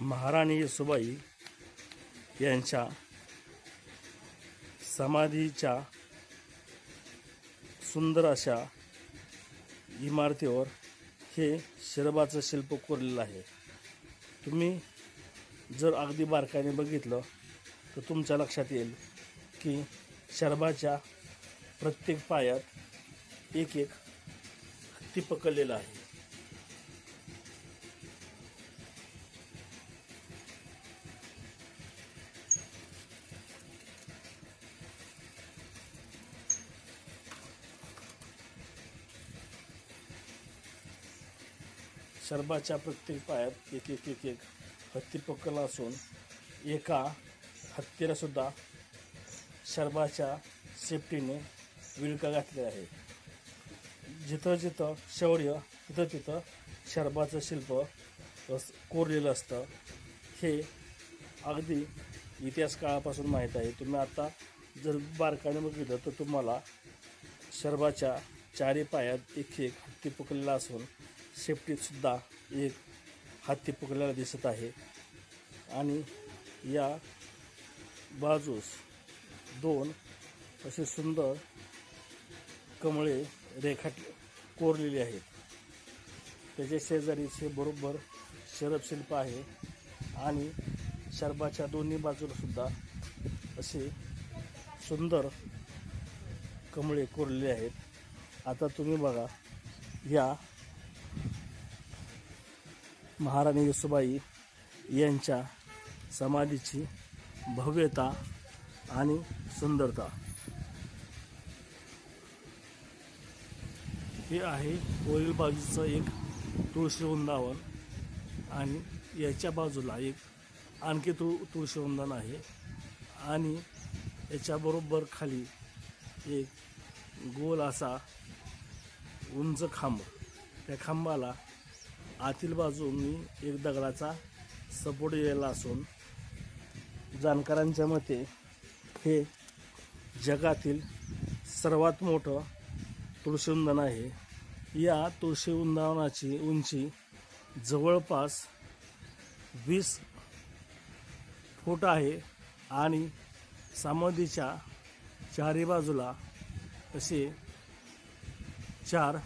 महाराणी येसुबाई यांच्या समाधीच्या सुंदर अशा इमारतीवर हे शिरबाचं शिल्प कोरलेलं आहे. तुम्ही जर अगदी बारकाईने बघितलं तर तुमच्या लक्षात येईल की शरबाच्या प्रत्येक पायात एक एक हत्ती पकडलेला आहे. शरबाच्या प्रत्येक पायात एक एक एक एक हत्ती पकडला असून एका हत्तीलासुद्धा शरबाच्या सेफ्टीने विळका घातलेला आहे. जिथं जिथं शौर्य तिथं तिथं शरबाचं शिल्प अस- कोरलेलं असतं हे अगदी इतिहास काळापासून माहीत आहे. तुम्ही आता जर बारकाने बघितलं तर तुम्हाला शरबाच्या चारी पायात एक एक हत्ती पकडलेला असून शेपटीत सुद्धा एक हत्ती पकडलेला दिसत आहे. आणि या बाजूस दोन असे सुंदर कमळे रेखाट कोरलेली आहेत. त्याच्या शेजारीचे बरोबर शरबशिल्प आहे आणि शरबाच्या दोन्ही बाजूला सुद्धा असे सुंदर कमळे कोरलेले आहेत. आता तुम्ही बघा या महाराणी येसुबाई यांच्या समाधीची भव्यता आणि सुंदरता. हे आहे वरील बाजूचं एक तुळशी वृंदावन आणि याच्या बाजूला एक आणखी तुळ तुळशी वृंदावन आहे आणि याच्याबरोबर खाली एक गोल असा उंच खांब. त्या खांबाला आतील बाजूनी एक दगडाचा सपोर्ट दिलेला असून जाणकारांच्या मते हे जगातील सर्वात मोठं तुळशी वृंदावन आहे. या तुळशी वृंदावनाची उंची जवळपास वीस फूट आहे आणि समाधीच्या चारी बाजूला असे चार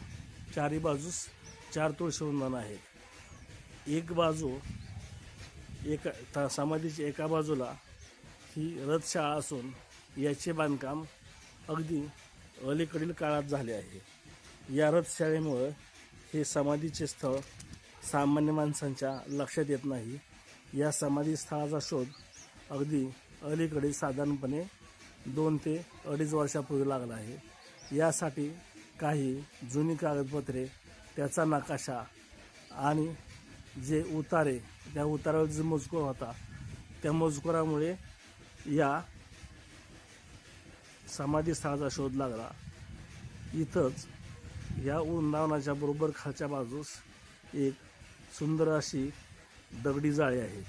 चारी बाजूस चार तुळशीवंदन आहेत एक बाजू एका ता समाधीच्या एका बाजूला ही रथशाळा असून याचे बांधकाम अगदी अलीकडील काळात झाले आहे. या रथशाळेमुळं हे समाधीचे स्थळ सामान्य माणसांच्या लक्षात येत नाही. या समाधी स्थळाचा शोध अगदी अलीकडे साधारणपणे दोन ते अडीच वर्षापूर्वी लागला आहे. यासाठी काही जुनी कागदपत्रे त्याचा नकाशा. आणि जे उतारे त्या उतारावर जो मजकूर होता त्या मजकुरामुळे या समाधी स्थळाचा शोध लागला. इथंच या वृंदावनाच्या बरोबर खालच्या बाजूस एक सुंदर अशी दगडी जाळी आहे.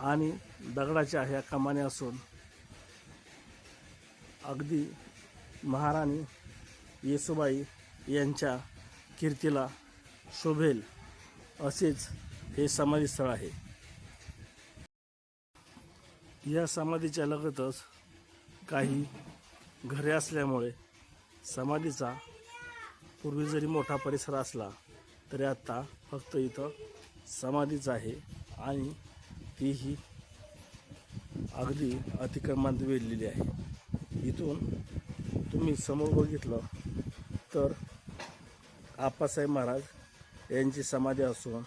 आणि दगडाच्या ह्या कमाने असून अगदी महाराणी येसुबाई यांच्या कीर्तीला शोभेल असेच हे समाधीस्थळ आहे. या समाधीच्या लगतच काही घरे असल्यामुळे समाधीचा पूर्वी जरी मोठा परिसर असला तरी आत्ता फक्त इथं समाधीच आहे आणि तीही अगदी अतिक्रमांत वेढलेली आहे. इथून तुम्ही समोर बघितलं तर आप्पासाहेब महाराज यांची समाधी असून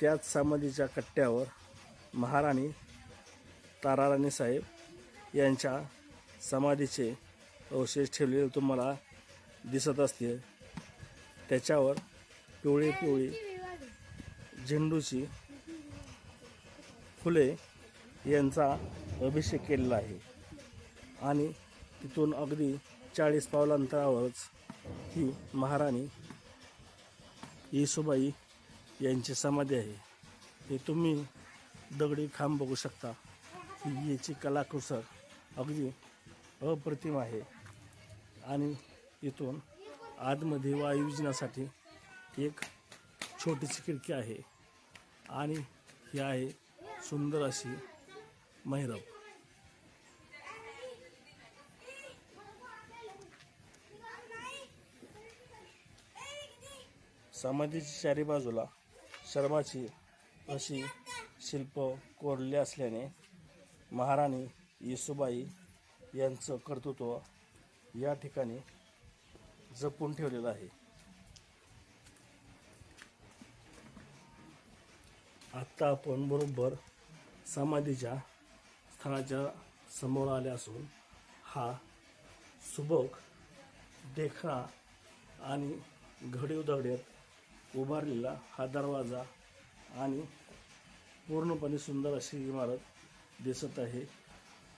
त्याच समाधीच्या कट्ट्यावर महाराणी ताराराणी साहेब यांच्या समाधीचे अवशेष ठेवलेले तुम्हाला दिसत असतील. त्याच्यावर पिवळी पिवळी झेंडूची फुले यांचा अभिषेक केलेला आहे. आणि तिथून अगदी चाळीस पावलांतरावरच ही महाराणी येसुबाई यांची समाधी आहे. हे तुम्ही दगडी खांब बघू शकता. याची कलाकुसर अगदी अप्रतिम आहे. आणि इथून आतमध्ये वायुजनासाठी एक छोटीशी खिडकी आहे. आणि ही आहे सुंदर अशी महिरप समाधीच्या चारी बाजूला शर्माची अशी शिल्प कोरली असल्याने महाराणी येसुबाई यांचं कर्तृत्व या ठिकाणी जपून ठेवलेलं आहे. आत्ता आपण बरोबर समाधीच्या स्थळाच्या समोर आले असून हा सुबक देखणा आणि घडीव दगड्यात उभारलेला हा दरवाजा आणि पूर्णपणे सुंदर अशी इमारत दिसत आहे.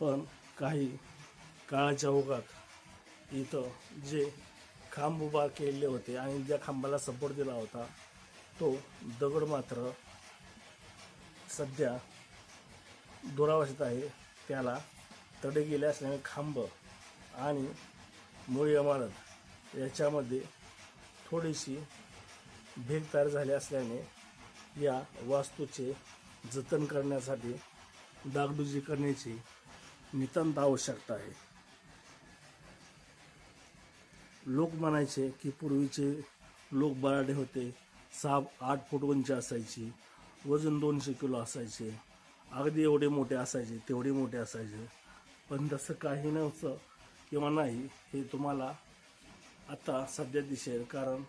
पण काही काळाच्या ओघात इथं जे खांब उभा केलेले होते आणि ज्या खांबाला सपोर्ट दिला होता तो दगड मात्र सध्या दुरावस्थेत आहे. त्याला तडे गेले असल्याने खांब आणि मूळ इमारत याच्यामध्ये थोडीशी भेग तयार झाली असल्याने या वास्तूचे जतन करण्यासाठी डागडुजी करण्याची नितांत आवश्यकता आहे. लोक म्हणायचे की पूर्वीचे लोक बराडे होते. साप आठ फूट उंची असायची वजन दोनशे किलो असायचे. अगदी एवढे मोठे असायचे तेवढे मोठे असायचे. पण तसं काही नव्हतं किंवा नाही हे तुम्हाला आता सध्या दिसेल. कारण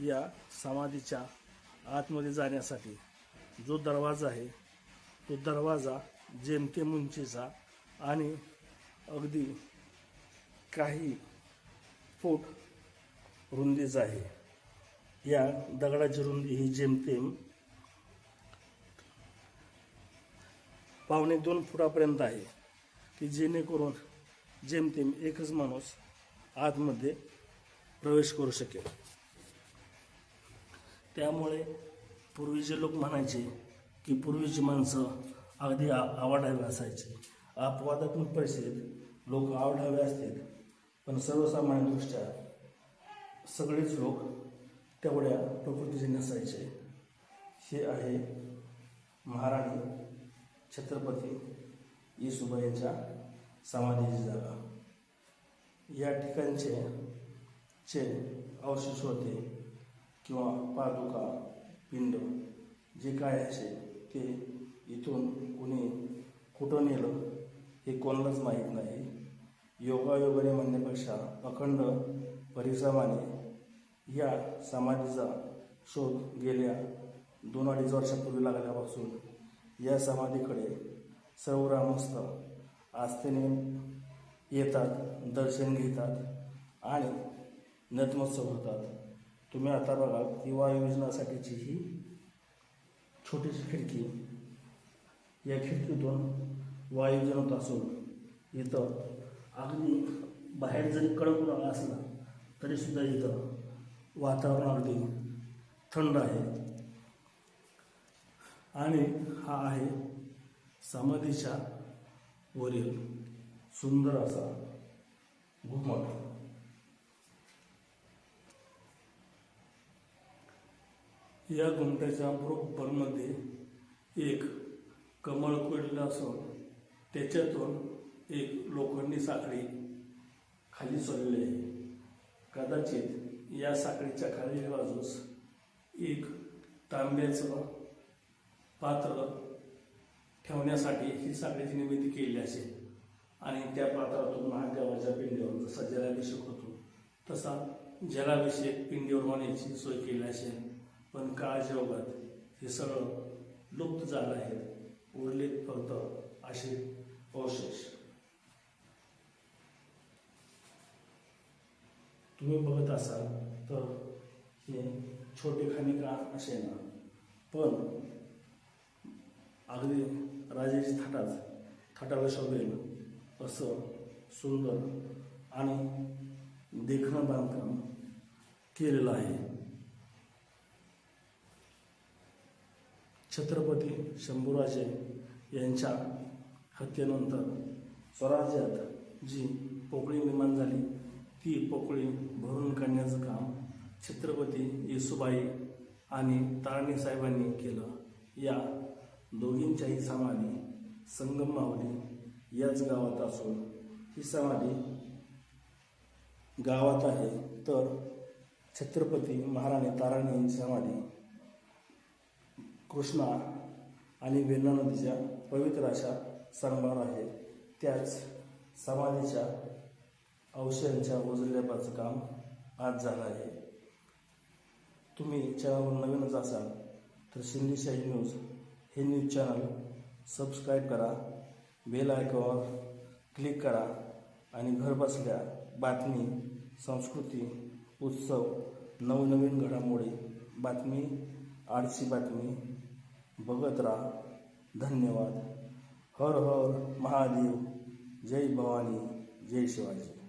या समाधीच्या आतमध्ये जाण्यासाठी जो दरवाजा आहे तो दरवाजा जेमतेम उंचीचा आणि अगदी काही फूट रुंदीचा आहे. या दगडाची रुंदी ही जेमतेम पावणे दोन फुटापर्यंत आहे की जेणेकरून जेमतेम एकच माणूस आतमध्ये प्रवेश करू शकेल. त्यामुळे पूर्वीचे लोक म्हणायचे की पूर्वीची माणसं अगदी आ आवाढावी असायची. अपवादात्मक परिस्थितीत लोक आवडावे असतील. पण सर्वसामान्यदृष्ट्या सगळेच लोक तेवढ्या प्रकृतीचे नसायचे. हे आहे महाराणी छत्रपती येसुबाईंच्या समाधीची जागा. या ठिकाणचे चे अवशेष होते. किंवा पादुका पिंड जे काय असेल ते इथून कुणी कुठं नेलं हे कोणालाच माहीत नाही. योगायोगाने म्हणण्यापेक्षा अखंड परिश्रमाने या समाधीचा शोध गेल्या दोन अडीच वर्षापूर्वी लागल्यापासून या समाधीकडे सर्व ग्रामस्थ आस्थेने येतात दर्शन घेतात आणि नतमत्सव होतात. तुम्ही आता बघा की योजनासाठीची ही छोटीशी खिडकी या खिडकीतून वायुजन होत असून इथं अगदी बाहेर जरी कडक उन्हाळा असला तरीसुद्धा इथं वातावरण अगदी थंड आहे. आणि हा आहे समाधीच्या वरील सुंदर असा घुमट या घुमट्याच्या बरोबरमध्ये एक कमळ कोडलं असून त्याच्यातून एक लोखंडी साखळी खाली सोडलेली आहे. कदाचित या साखळीच्या खाली बाजूस एक तांब्याचं पात्र ठेवण्यासाठी ही साखळीची निर्मिती केली असेल. आणि त्या पात्रातून महादेवाच्या पिंडीवर जसा जलाभिषेक होतो तसा जलाभिषेक पिंडीवर होण्याची सोय केली असेल. पण काळाच्या ओघात हे सगळं लुप्त झालं आहे. उरलेत फक्त असे अवशेष. तुम्ही बघत असाल तर हे छोटे खानिका असे ना? पण अगदी राजाची थाटात थाटाला शोभेल असं सुंदर आणि देखणं बांधकाम केलेलं आहे. छत्रपती शंभूराजे यांच्या हत्येनंतर स्वराज्यात जी पोकळी निर्माण झाली ती पोकळी भरून काढण्याचं काम छत्रपती येसुबाई आणि तारणी साहेबांनी केलं. या दोघींच्याही समाधी संगम मावली याच गावात असून ही समाधी गावात आहे. तर छत्रपती महाराणी ताराणी यांची समाधी कृष्णा आणि वेल्ला नदीच्या पवित्र अशा संगमावर आहे. त्याच समाधीच्या अवशयांच्या उजळल्यापाचं काम आज झालं आहे. तुम्ही चॅनलवर नवीनच असाल तर शिंदेशाही न्यूज हे न्यूज चॅनल सबस्क्राईब करा बेल आयकॉनवर क्लिक करा आणि घरबसल्या बातमी संस्कृती उत्सव नवनवीन घडामोडी बातमी आडशी बातमी बघत राहा धन्यवाद. हर हर महादेव जय भवानी जय शिवाजी.